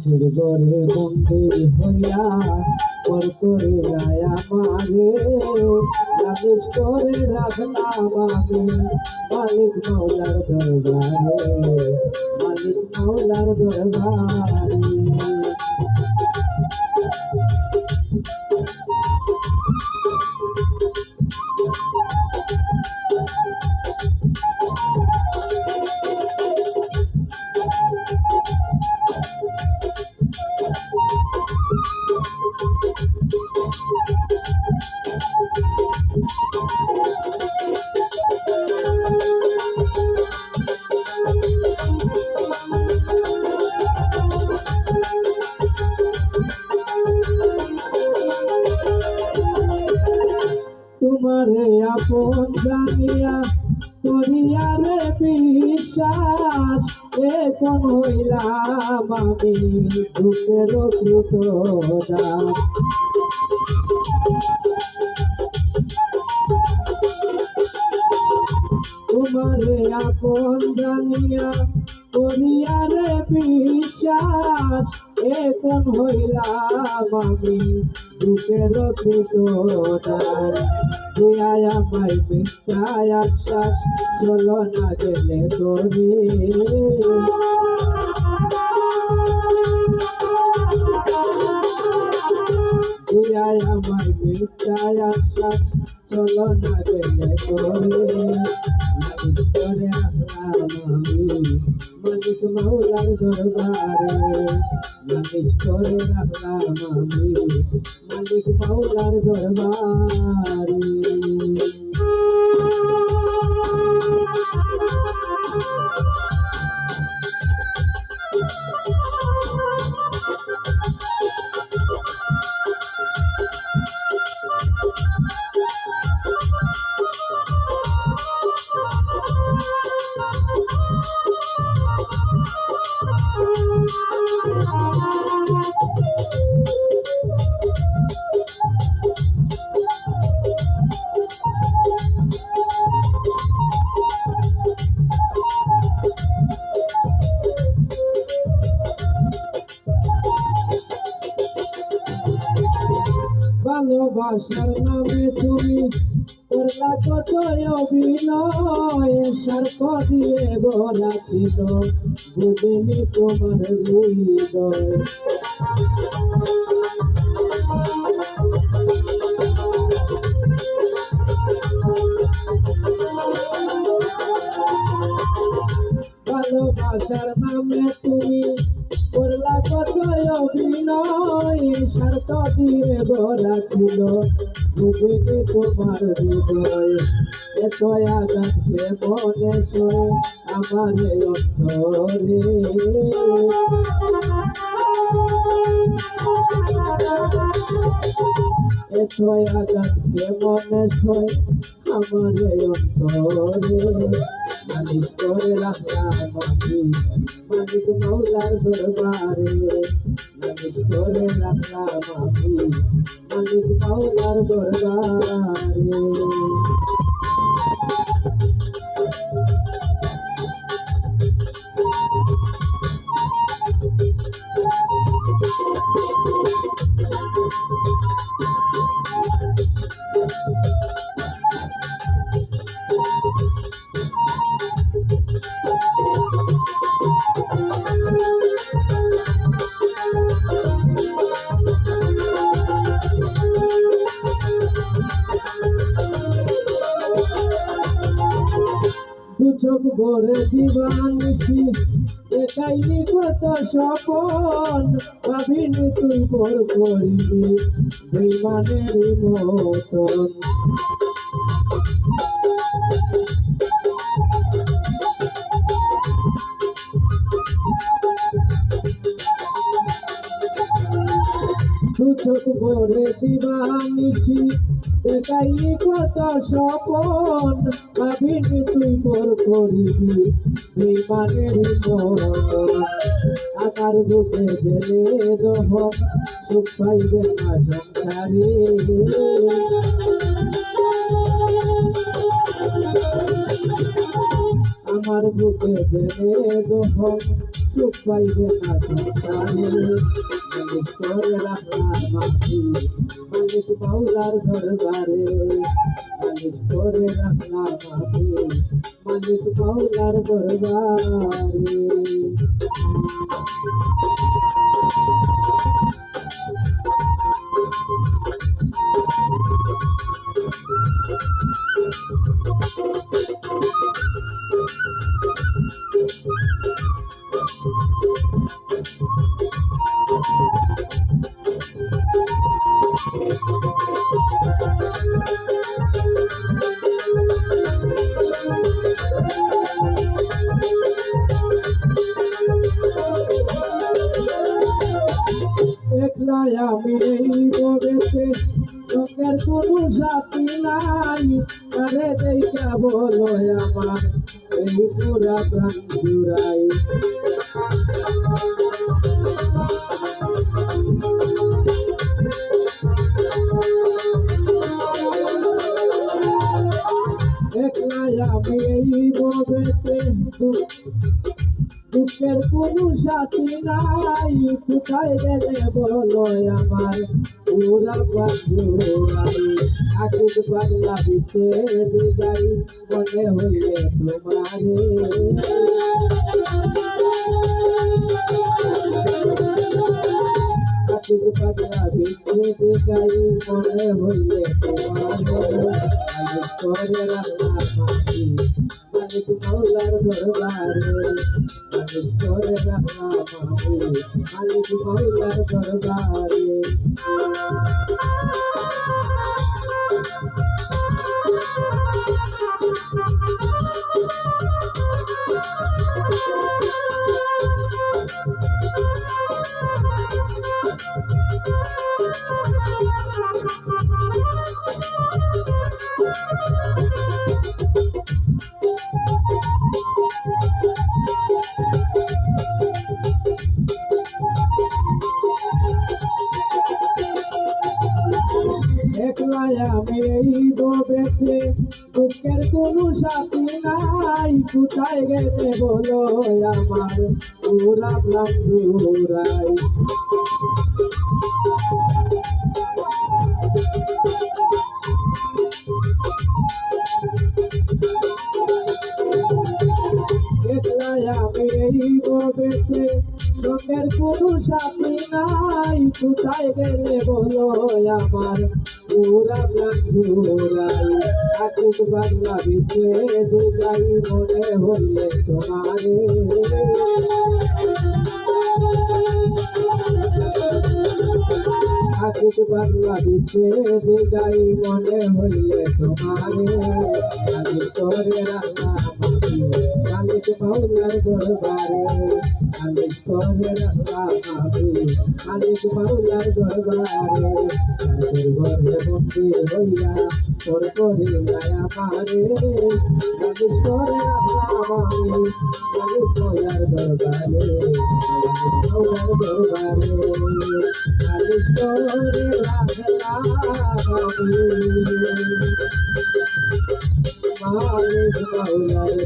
চারপুর গড়ে মন্দির হইয়া পর করে রায়া মারে লাগিস করে রাখলা আমি মালিক মাওলার দরবারে। মালিক মাওলার দরবারে। তোমারে আপন জানিয়া করিয়া রে বিশ্বাস এখন হইলাম আমি দুঃখের দাস তোমারে আপন জানিয়া করিয়া রে বিশ্বাস এখন হইলাম আমি বুকের কৃতদার দিয়ায় আমায় মিথ্যায় আশ্বাস চলো না গেলে তোরে দিয়ায় আমায় মিথ্যায় আশ্বাস চলো না গেলে তোরে মালিক করে আসলাম আমি মালিক মাওলার দরবারে মালিক করে রাখলাম আমি মালিক মাওলার দরবারে ভালোবাসার নামে তুমি করলা কত অভিনয় সর্প দিয়ে গলা ছিল বুঝেনি তোমার হৃদয়। ভালোবাসার নামে তুমি করলা কত অভিনয় স্বার্থ দিয়ে গড়া ছিল। বুঝেনি তোমার হৃদয়। এত আঘাত হে মনে শোয় আমার অন্তরে এত আঘাত হে মনে শোয় আমার অন্তরে মালিক করে রাখলাম মৌলার দরবারে মালিক মৌলার দরবারে দু চোখ ভরে দিবানিসি একাইনি কত স্বপন, ভাবিনি তুই বর করিবি বিমানের মতন। চোখ ভরে দিবানিসি দেখাইনি কত স্বপন ভাবিনি তুই মোর করিবি বেমানের মন আমার বুকে জেলে রহ সুখ পাইবে না সংসারে। আমার বুকে জেলে রহ সুখ পাইবে না সংসারে মালিক করে রাখলাম মাটি মালিক মাওলার দরবারে মালিক করে একলাই আমি এই বলেছে, লোকের কোনো সাথী নাই। আরে দেখা বলো আমার, এই পুরা প্রাণ জুড়াই। দুঃখের কোনো সাথী নাই কোথায় গেলে বলো আমার, ওরা বাজুরাই আকিদ পাল্লা পিছে দিগাই মনে হইলে তোমারে। দিগাই মনে হইলে করে মাটি মালিক মৌলার দরবারে মালিক করে মাটি মালিক মৌলার দরবারে একলাই দুঃখের কোনো সাথী নাই। কোথায় গেলে বলো আমার? পুরা বন্ধুরাই একলাই আমি এই বেঁচে লোকের কোনো সাথী নাই, কোথায় গেলে বলো আমার? পুরা বন্ধুরাই আকুক বাংলা বিচে দিগাই মনে হলে তোমারে। আকুক বাংলা বিচে দিগাই মনে হইলে তোমারে। আমি করে রাখলাম মালিক মাওলার দরবারে মালিক করে রাখলাম আমি মালিক মাওলার দরবারে তাদের ঘরে বন্দি হইয়া তোর করে গায়া মারে মালিক করে রাখলাম আমি মালিক মাওলার দরবারে মাওলার দরবারে মালিক করে রাখলাম আমি মালিক মাওলার